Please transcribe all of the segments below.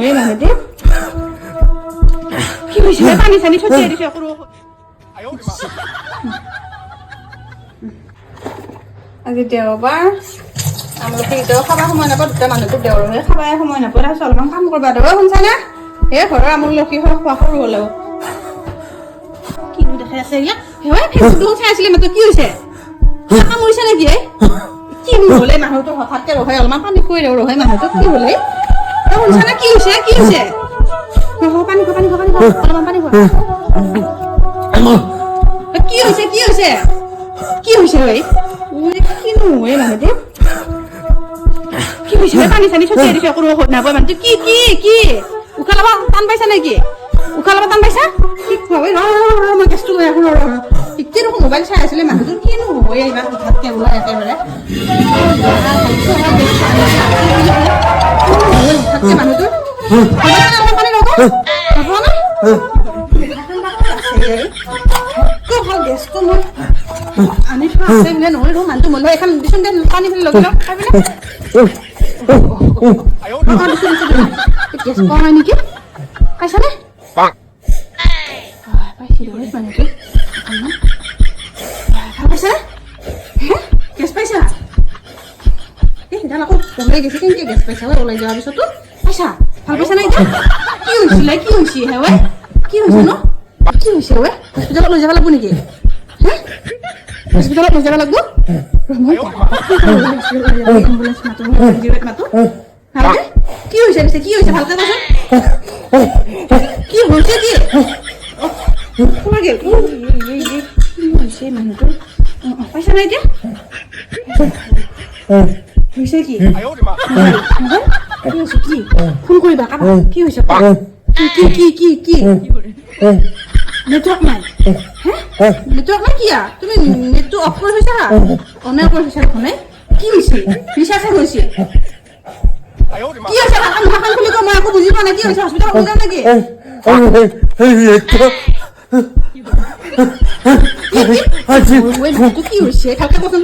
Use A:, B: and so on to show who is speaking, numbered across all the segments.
A: হয়ে মানুহটো কি হৈছে পানী চানী ছটিয়াই দিছে সৰু আজি দেওবাৰ আমলখি এতিয়াও খাব সময় নাপাওঁ দুটা মানুহটো দেওৰ হৈ খাবাই সময় নাপাওঁ তাৰপিছত অলপমান কাম কৰিবা শুনছানে এই ঘৰৰ আমলখি হৈ খোৱা সৰু হ'লেও কিনো দেখাই আছে ইয়াত হেৱাই ফেচবুক চাই আছিলে মাত্ৰ কি হৈছে কামুৰিছে নেকি কিনো হ'লে মানুহটো হঠাৎকে ৰখাই অলপমান পানী খুৱাই দিওঁ ৰখাই মানুহটো কি হ'লে তই শুনছানে কি হৈছে কি ৰহ, পানী খোৱা পানী খোৱা পানী অলপমান পানী খোৱা কি হৈছে কি হৈছে কি হৈছে ঐ ঐ, কিনো ঐ মানুহটো কি হৈছে ঐ? পানী চানী ছটিয়াই দিছে সৰু ঔষধ নাপায় মানুহটো কি কি কি? উশাহ ল'ব টান পাইছা নেকি? উশাহ ল'ব টান পাইছা? পাইছানে হে গেছ পাইছা ওলাই যোৱাৰ পিছতো পাইছা ভালো পাইছানে এতিয়া কি হৈছিলে কি হৈছে হে ঐ? কি হৈছে ন? কি হৈছে ঐ? হস্পিটেলত লৈ যাব লাগিব নেকি? হস্পিটেলত লৈ যাব লাগিব? মাতো ভালকে? কি হৈছে পিছে কি হৈছে ভালকে কোৱাচোন? কি হৈছে কি? হৈছে অঁ, পাইছা নাই এতিয়া? হৈছে কি? কি ফোন কৰিবা কাৰোবাক কি হৈছে? কি কি কি কি নেটৱৰ্ক নাই। হে নেটৱৰ্ক নাই কিয়া তুমি নেটটো অফ কৰি থৈছা অনে কৰি থৈছা দেখোন? কি হৈছে ৰিচাৰ্জ হৈছে কি হৈছে ভাষণ ভাষণ খুলি কওঁ মই একো বুজি পোৱা নাই। কি হৈছে হস্পিটেলত যাম নেকি? কি হৈছে ভালকে কচোন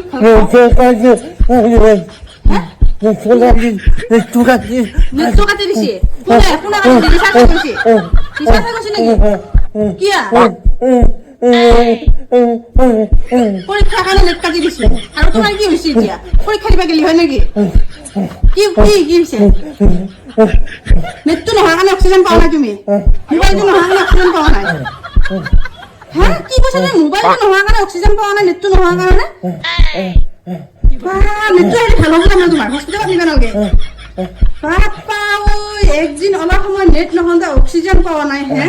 A: ভালকে নেটটো কাটি দিছে কোনে কোনে কাটি দিছে ৰিচাৰ্জ শেষ হৈছে ৰিচাৰ্জ শেষ হৈছে নেকি কিয়া পৰীক্ষাৰ কাৰণে নেট কাটি দিছে আৰু তোমাৰ কি হৈছে এতিয়া পৰীক্ষা দিবা গেলি হয় নেকি কি কি কি হৈছে নেটটো নোহোৱাৰ কাৰণে অক্সিজেন পোৱা নাই তুমি মোবাইলটো নোহোৱাৰ কাৰণে অক্সিজেন পোৱা নাই হা কি কৈছা তুমি মোবাইলটো নোহোৱাৰ কাৰণে অক্সিজেন পোৱা নাই নেটটো নোহোৱাৰ কাৰণে বা নেটটো আহিলে ভালো হ'ব তাৰমানে তোমাৰ হস্পিটেলত নিবা নালাগে বাপ্পা ঐ একদিন অলপ সময় নেট নহওঁতে অক্সিজেন পোৱা নাই হে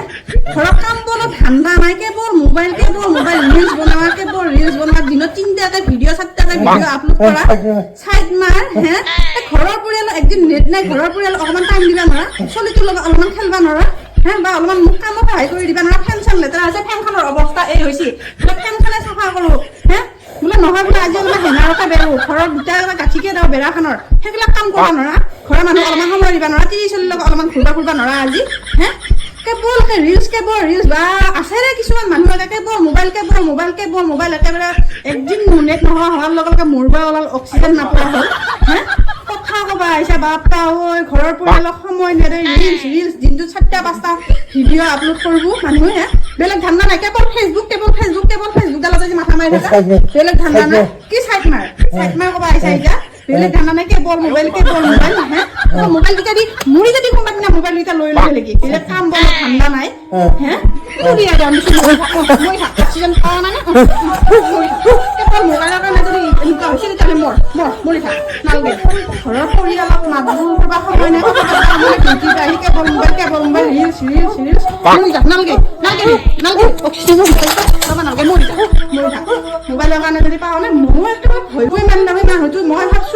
A: ঘৰত কাম বনত ধান্দা নাই কেৱল মোবাইল কেৱল মোবাইল ৰিলচ বনোৱা কেৱল ৰিলচ বনোৱা দিনত তিনিটাকে ভিডিঅ' চাৰিটাকে ভিডিঅ' আপলোড কৰা চাইড মাৰ হে ঘৰৰ পৰিয়ালৰ একদিন নেট নাই ঘৰৰ পৰিয়াল অকণমান টাইম দিবা নোৱাৰা চলিটোৰ লগত অলপমান খেলবা নোৱাৰা হে বা অলপমান মোক কামত সহায় কৰি দিবা নোৱাৰা ফেন চেন লেতেৰা আছে ফেনখনৰ অৱস্থা এই হৈছে। ফেনখনে চাফা কৰোঁ বোলে নহয় বোলে আজি অলপমান হেঙাৰকে বেৰো। ঘৰৰ দুটা গাঁঠিকে দাও বেৰাখনৰ। সেইবিলাক কাম কৰিব নোৱাৰা। ঘৰৰ মানুহ অলপমান সময় দিবা নোৱাৰা তিৰি চলিৰ লগত অলপমান ঘূৰিব ফুৰিব নোৱাৰা আজি হে? কেৱল ৰিলচ কেৱল ৰিলচ বা আছেৰে কিছুমান মানুহ লাগে কেৱল মোবাইল কেৱল মোবাইল কেৱল মোবাইল একেবাৰে একদিন নেট নোহোৱা হোৱাৰ লগে লগে মূৰবা ওলাল অক্সিজেন নাপোৱা হ'ল। ক'বা ঐ ঘৰৰ পৰিয়ালক সময় নেদে ৰিলচ ৰিলচ দিনটোত চাৰিটা পাঁচটা ভিডিঅ' আপলোড কৰিব মানুহে। বেলেগ ধান্দা নাই কেৱল ফেচবুক কেৱল ফেচবুক কেৱল ফেচবুকডালতে যে মাথা মাৰি থাকা। বেলেগ ধান্দা নাই। কি চাইট মাৰ? চাইট মাৰ ক'বা আহিছা এতিয়া? বেলেগ ধান্দা নাই কেৱল মোবাইল কেৱল মোবাইল হে মোবাইল কেইটা দি মুড়ি যদি কোনোবা দিনা মোবাইল কেইটা লৈ ল'ব নেকি? বেলেগ কাম বনত ধান্দা নাই। হে? কোন দিয়া মই অক্সিজেন পাওঁ নাই কেৱল মোবাইলৰ কাৰণে যদি ঘৰৰ পৰিয়ালক মাতবোৰ থাক নালগে নালগে নালগে মৰি থাক মোবাইলৰ কাৰণে যদি পাওঁ নে মই একেবাৰে ভয় ভয় ইমান দামী মানুহটো মই ভাবছ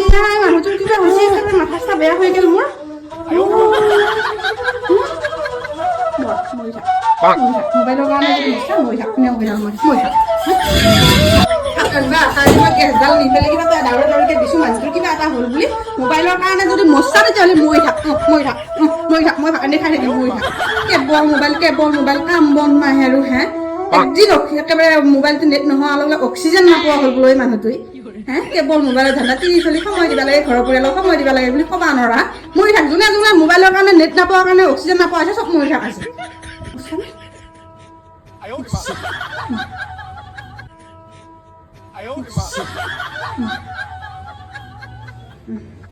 A: ইয়াৰ মানুহটোৰ কিবা হৈছে মাথা চাথা বেয়া হৈ গ'ল মোৰ মৰ, মৰি থাক মৰি থাক মোবাইলৰ কাৰণে ইচ্ছা মৰি থাক মৰি থাক মৰি থাক বা গেছডাল নি পেলাই কিবা এটা ডাৱৰ ডাৱৰকে মানুহটোৰ কিবা এটা হ'ল বুলি মোবাইলৰ কাৰণে যদি মচা তেতিয়াহ'লে মৰি থাক মৰি থাক মই খাই থাকিম মৰি থাক কেৱল মোবাইল কেৱল মোবাইল কাম বন নাই আৰু হে একদিন একেবাৰে মোবাইলটো নেট নোহোৱা লগে লগে অক্সিজেন নাপোৱা হ'ল বোলে মানুহটোৱে হে কেৱল মোবাইলৰ ধান্দা তিনি চলি সময় দিব লাগে ঘৰৰ পৰিয়ালক সময় দিব লাগে বুলি ক'বা নোৱাৰা মৰি থাক যোনে যোনে মোবাইলৰ কাৰণে নেট নাপোৱাৰ কাৰণে অক্সিজেন নাপোৱা হৈছে চব মৰি থকা হৈছে
B: 哎呦我的妈！